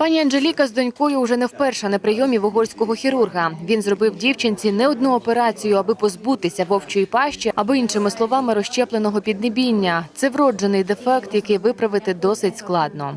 Пані Анжеліка з донькою вже не вперше на прийомі в угорського хірурга. Він зробив дівчинці не одну операцію, аби позбутися вовчої пащі, або іншими словами розщепленого піднебіння. Це вроджений дефект, який виправити досить складно.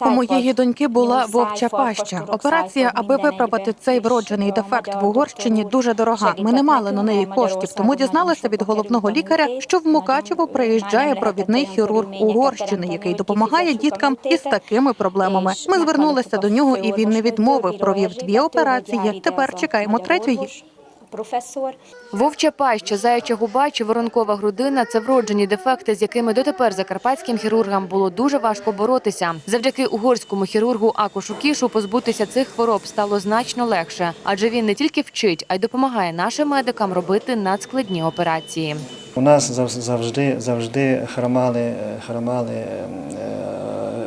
У моєї доньки була вовча паща. Операція, аби виправити цей вроджений дефект в Угорщині, дуже дорога. Ми не мали на неї коштів, тому дізналися від головного лікаря, що в Мукачево приїжджає провідний хірург Угорщини, який допомагає діткам із такими проблемами. Ми звернулися до нього, і він не відмовив. Провів дві операції. Тепер чекаємо третьої. Професор Вовча паща, заяча губа чи воронкова грудина це вроджені дефекти, з якими дотепер закарпатським хірургам було дуже важко боротися. Завдяки угорському хірургу Акошу Кішу позбутися цих хвороб стало значно легше, адже він не тільки вчить, а й допомагає нашим медикам робити надскладні операції. У нас зав- завжди завжди хромали, е, хромали е,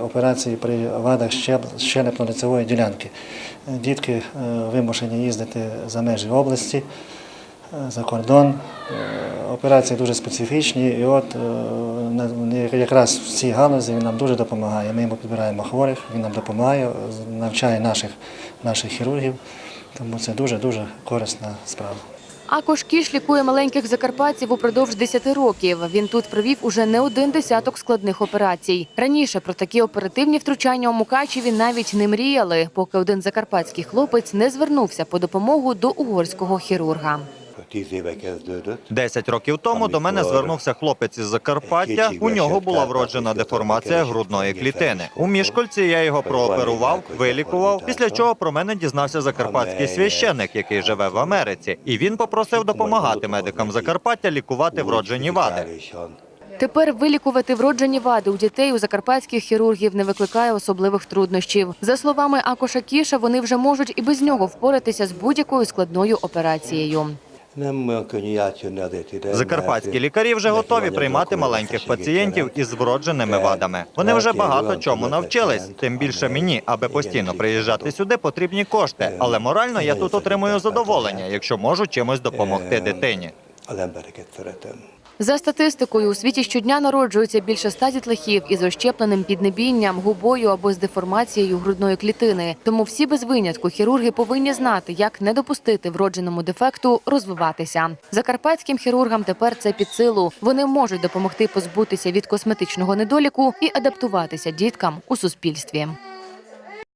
операції при вадах щелепно-лицевої ділянки. Дітки е, вимушені їздити за межі області, е, за кордон. Е, Операції дуже специфічні, і от якраз в цій галузі він нам дуже допомагає. Ми йому підбираємо хворих, він нам допомагає, навчає наших, наших хірургів. Тому це дуже дуже корисна справа. Акош Кіш лікує маленьких закарпатців упродовж 10 років. Він тут провів уже не один десяток складних операцій. Раніше про такі оперативні втручання у Мукачеві навіть не мріяли, поки один закарпатський хлопець не звернувся по допомогу до угорського хірурга. Tíz éve kezdődött. Десять років тому до мене звернувся хлопець із Закарпаття. У нього була вроджена деформація грудної клітини. У мішкольці я його прооперував, вилікував. Після чого про мене дізнався закарпатський священник, який живе в Америці, і він попросив допомагати медикам Закарпаття лікувати вроджені вади. Тепер вилікувати вроджені вади у дітей у закарпатських хірургів не викликає особливих труднощів. За словами Акоша Кіша, вони вже можуть і без нього впоратися з будь-якою складною операцією. Закарпатські лікарі вже готові приймати маленьких пацієнтів із вродженими вадами. Вони вже багато чому навчились. Тим більше мені, аби постійно приїжджати сюди, потрібні кошти. Але морально я тут отримую задоволення, якщо можу чимось допомогти дитині. За статистикою, у світі щодня народжується більше ста дітлахів із розщепленим піднебінням, губою або з деформацією грудної клітини. Тому всі без винятку хірурги повинні знати, як не допустити вродженому дефекту розвиватися. Закарпатським хірургам тепер це під силу. Вони можуть допомогти позбутися від косметичного недоліку і адаптуватися діткам у суспільстві.